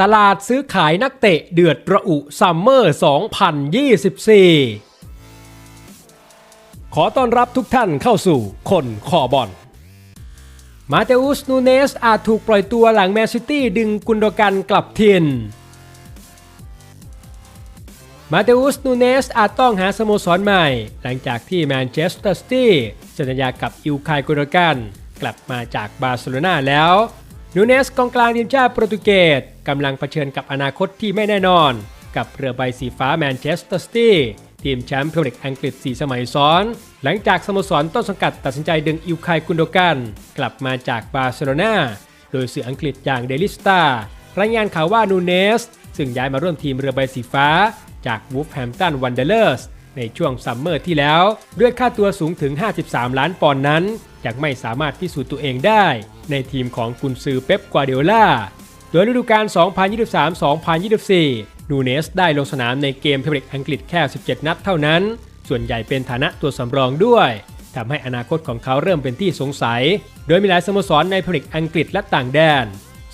ตลาดซื้อขายนักเตะเดือดระอุซัมเมอร์ 2024 ขอต้อนรับทุกท่านเข้าสู่คนคอบอล มาเตอุส นูเนส อาจถูกปล่อยตัวหลังแมนซิตี้ดึงกุนโดกันกลับทินมาเตอุส นูเนส อาจต้องหาสโมสรใหม่ หลังจากที่แมนเชสเตอร์ซิตี้สัญญากับอิลคายกุนโดกัน กลับมาจากบาร์เซโลนาแล้ว นูเนสกองกลางทีมชาติโปรตุเกสกำลังเผชิญกับอนาคตที่ไม่แน่นอน กับเรือใบสีฟ้าแมนเชสเตอร์ซิตี้ทีมแชมป์พรีเมียร์ลีกอังกฤษ 4 สมัยซ้อน หลังจากสโมสรต้นสังกัดตัดสินใจดึงอิลคายกุนโดกัน กลับมาจากบาร์เซโลนาโดยสื่ออังกฤษอย่างเดลิสตารายงานข่าวว่านูเนสซึ่งย้ายมาร่วมทีมเรือใบสีฟ้า จากวูฟแฮมตันวันเดอร์เลอร์ส ในช่วงซัมเมอร์ที่แล้ว ด้วยค่าตัวสูงถึง 53 ล้านปอนด์นั้นยังไม่สามารถพิสูจน์ตัวเองได้ ในทีมของกุนซือเป๊ปกวาเดล่าโดยฤดูกาล 2023-2024 นูเนสได้ลงสนามในเกมพรีเมียร์ลีกอังกฤษแค่ 17 นัดเท่านั้น ส่วนใหญ่เป็นฐานะตัวสำรองด้วยทำให้อนาคตของเขาเริ่มเป็นที่สงสัย โดยมีหลายสโมสรในพรีเมียร์ลีกอังกฤษและต่างแดน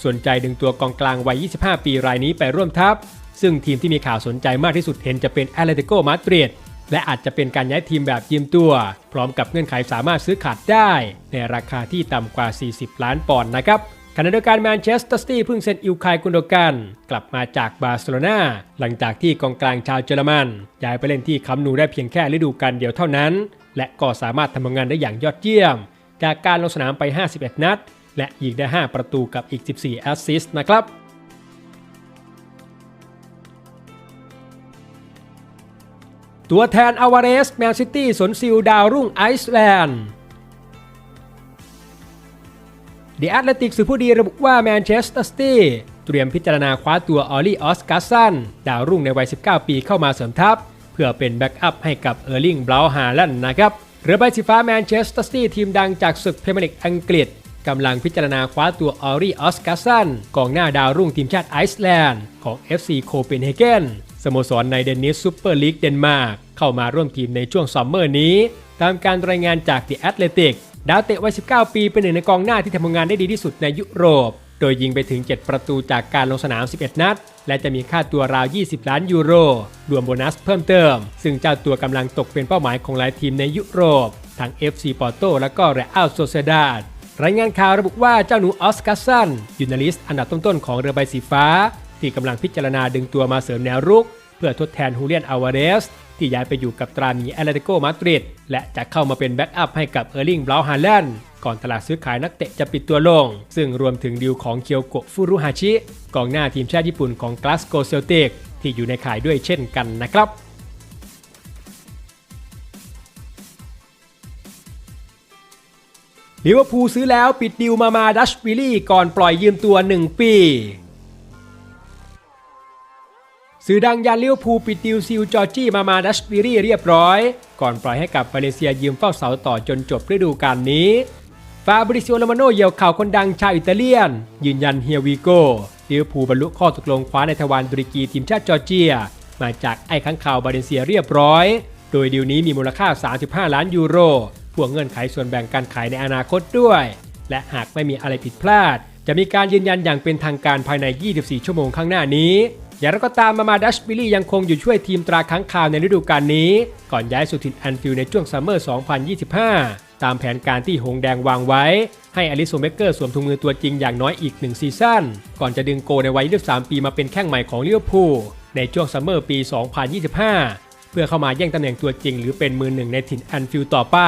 สนใจดึงตัวกองกลางวัย 25 ปีรายนี้ไปร่วมทัพ ซึ่งทีมที่มีข่าวสนใจมากที่สุดเห็นจะเป็นแอตเลติโกมาดริด และอาจจะเป็นการย้ายทีมแบบยืมตัว พร้อมกับเงื่อนไขสามารถซื้อขาดได้ ในราคาที่ต่ำกว่า 40 ล้านปอนด์นะครับขณะเดียวกันแมนเชสเตอร์ซิตี้เพิ่งเซ็นอิลคายกุนโดกัน กลับมาจากบาร์เซโลนาหลังจากที่กองกลางชาวเยอรมันย้ายไปเล่นที่คัมป์นูได้เพียงแค่ฤดูกาลเดียวเท่านั้น และก็สามารถทำงานได้อย่างยอดเยี่ยม จากการลงสนามไป 51 นัด และยิงได้ 5 ประตูกับอีก 14 แอสซิสต์นะครับ ตัวแทนอาวาเรสแมนซิตี้สนซิลดาวรุ่งไอซ์แลนด์เดอะแอตเลติกสื่อผู้ดีระบุว่าแมนเชสเตอร์ซิตี้เตรียมพิจารณาคว้าตัวออลลี่ออสการ์สันดาวรุ่งในวัย 19 ปีเข้ามาเสริมทัพ เพื่อเป็นแบ็กอัพให้กับเออร์ลิงบราวฮาแลนนะครับเรือใบสีฟ้าแมนเชสเตอร์ซิตี้ทีมดังจากศึกพรีเมียร์ลีกอังกฤษกำลังพิจารณาคว้าตัวออลลี่ออสการ์สันกองหน้าดาวรุ่งทีมชาติไอซ์แลนด์ของ FC โคเปนเฮเกน สโมสรในเดนนิสซูเปอร์ลีกเดนมาร์กเข้ามาร่วมทีมในช่วงซัมเมอร์นี้ ตามการรายงานจาก The Athletic ดาวเตะวัย 19 ปีเป็นหนึ่งในกองหน้าที่ทำงานได้ดีที่สุดในยุโรป โดยยิงไปถึง 7 ประตูจากการลงสนาม 11 นัด และจะมีค่าตัวราว 20 ล้านยูโร รวมโบนัสเพิ่มเติม ซึ่งเจ้าตัวกำลังตกเป็นเป้าหมายของหลายทีมในยุโรป ทั้ง FC Porto และก็ Real Sociedad รายงานข่าวระบุว่าเจ้าหนูออสการ์สันยูนาลิสอันดับต้นๆของเรือใบสีฟ้า ที่กำลังพิจารณาดึงตัวมาเสริมแนวรุก เพื่อทดแทนฮูเลียนอาวาเรสที่ย้ายไปอยู่กับตราหมีแอตเลติโกมาดริดและจะเข้ามาเป็นแบ็กอัพให้กับเออร์ลิงบราวฮาแลนด์ก่อนตลาดซื้อขายนักเตะจะปิดตัวลง ซึ่งรวมถึงดีลของเคียวโกะฟุรุฮาชิ กองหน้าทีมชาติญี่ปุ่นของกลาสโกเซลติกที่อยู่ในข่ายด้วยเช่นกันนะครับลิเวอร์พูลซื้อแล้วปิดดิวมามาดัชวิลลี่ก่อนปล่อยยืมตัว 1 ปี สื่อดังยานลิวพูปิดดิวซิลจอร์จี้มามาดัชวิลลี่เรียบร้อย ก่อนปล่อยให้กับมาเลเซียยืมเฝ้าเสาต่อจนจบฤดูกาลนี้ ฟาบริซิโอโรมาโนเยี่ยวข่าวคนดังชาวอิตาเลียน ยืนยันเฮียวีโกลิเวอร์พูบรรลุข้อตกลงคว้าในทวารตุรกีทีมชาติจอร์เจีย มาจากไอ้ข้างข่าวบาเลเซียเรียบร้อย โดยดีลนี้มีมูลค่า 35 ล้านยูโรพวกเงื่อนไขส่วนแบ่งการขายในอนาคตด้วย และหากไม่มีอะไรผิดพลาด จะมีการยืนยันอย่างเป็นทางการภายใน 24 ชั่วโมงข้างหน้านี้ อย่างไรก็ตามมามาดัชบิลลี่ยังคงอยู่ช่วยทีมตราค้างคาวในฤดูกาลนี้ ก่อนย้ายสู่ถิ่นแอนฟิลด์ในช่วงซัมเมอร์ 2025 ตามแผนการที่หงแดงวางไว้ ให้อลิสโซเมเกอร์สวมถุงมือตัวจริงอย่างน้อยอีก 1 ซีซั่น ก่อนจะดึงโกในวัย 23 ปีมาเป็นแข้งใหม่ของลิเวอร์พูลในช่วงซัมเมอร์ปี 2025 เพื่อเข้ามาแย่งตำแหน่งตัวจริง หรือเป็นมือหนึ่งในถิ่นแอนฟิลด์ต่อไป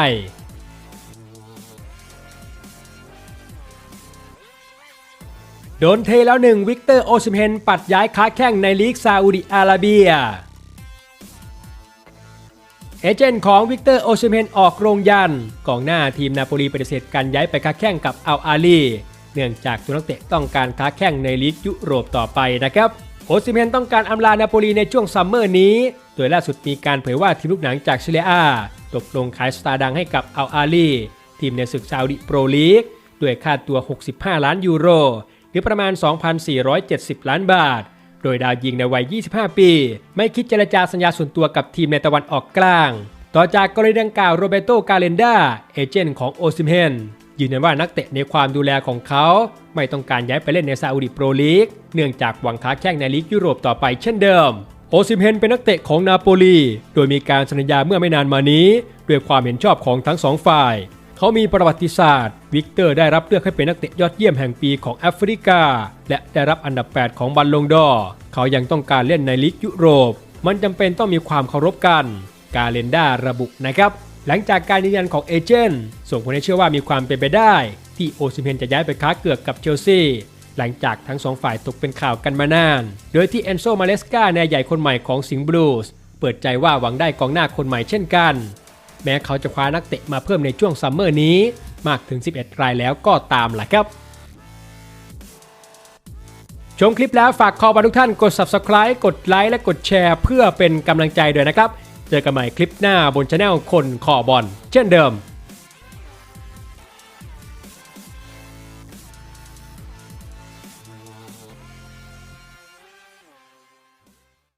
โดนเทแล้วหนึ่งวิกเตอร์โอซิมเฮนปัดย้ายค้าแข้งในลีกซาอุดิอาระเบีย เอเจนต์ของวิกเตอร์โอซิมเฮนออกโรงยันกองหน้าทีมนาโปลีปฏิเสธการย้ายไปค้าแข้งกับอัลอาลีเนื่องจากตัวนักเตะต้องการค้าแข้งในลีกยุโรปต่อไปนะครับโอซิเฮนต้องการอำลานาโปลีในช่วงซัมเมอร์นี้ โดยล่าสุดมีการเผยว่าทีมลูกหนังจากซิเลียอาตกลงขายสตาร์ดังให้กับอัลอาลีทีมในศึกซาอุดิโปรลีก ด้วยค่าตัว 65 ล้านยูโร หรือประมาณ 2,470 ล้านบาท โดยดาวยิงในวัย 25 ปี ไม่คิดเจรจาสัญญาส่วนตัวกับทีมในตะวันออกกลาง ต่อจากกรณีดังกล่าวโรเบโตกาเลนดาเอเจนต์ของโอซิมเฮนยืนยันว่านักเตะในความดูแลของเขา ไม่ต้องการย้ายไปเล่นในซาอุดิโปรลีก เนื่องจากหวังค้าแข่งในลีกยุโรปต่อไปเช่นเดิม โอซิมเฮนเป็นนักเตะของนาโปลี โดยมีการสัญญาเมื่อไม่นานมานี้ ด้วยความเห็นชอบของทั้งสองฝ่าย เขามีประวัติศาสตร์ วิกเตอร์ได้รับเลือกให้เป็นนักเตะยอดเยี่ยมแห่งปีของแอฟริกา และได้รับอันดับ 8 ของบัลลงดอร์เขายังต้องการเล่นในลีกยุโรป มันจำเป็นต้องมีความเคารพกัน กาเลนด้าระบุนะครับ หลังจากการยืนยันของเอเจนต์ส่งผลให้เชื่อว่ามีความเป็นไปได้ ที่โอซิมเฮนจะย้ายไปค้าเกือกกับเชลซีหลังจากทั้งสองฝ่ายตกเป็นข่าวกันมานาน โดยที่เอนโซมาเลสกาแนใหญ่คนใหม่ของสิงห์บลูส์เปิดใจว่าหวังได้กองหน้าคนใหม่เช่นกัน แม้เขาจะคว้านักเตะมาเพิ่มในช่วงซัมเมอร์นี้ มากถึง 11 รายแล้วก็ตามแหละครับ ชมคลิปแล้วฝากขอบรทุกท่านกด subscribe กดไลค์และกดแชร์เพื่อเป็นกำลังใจด้วยนะครับ เจอกันใหม่คลิปหน้าบนช anel คนขอบอลเช่นเดิม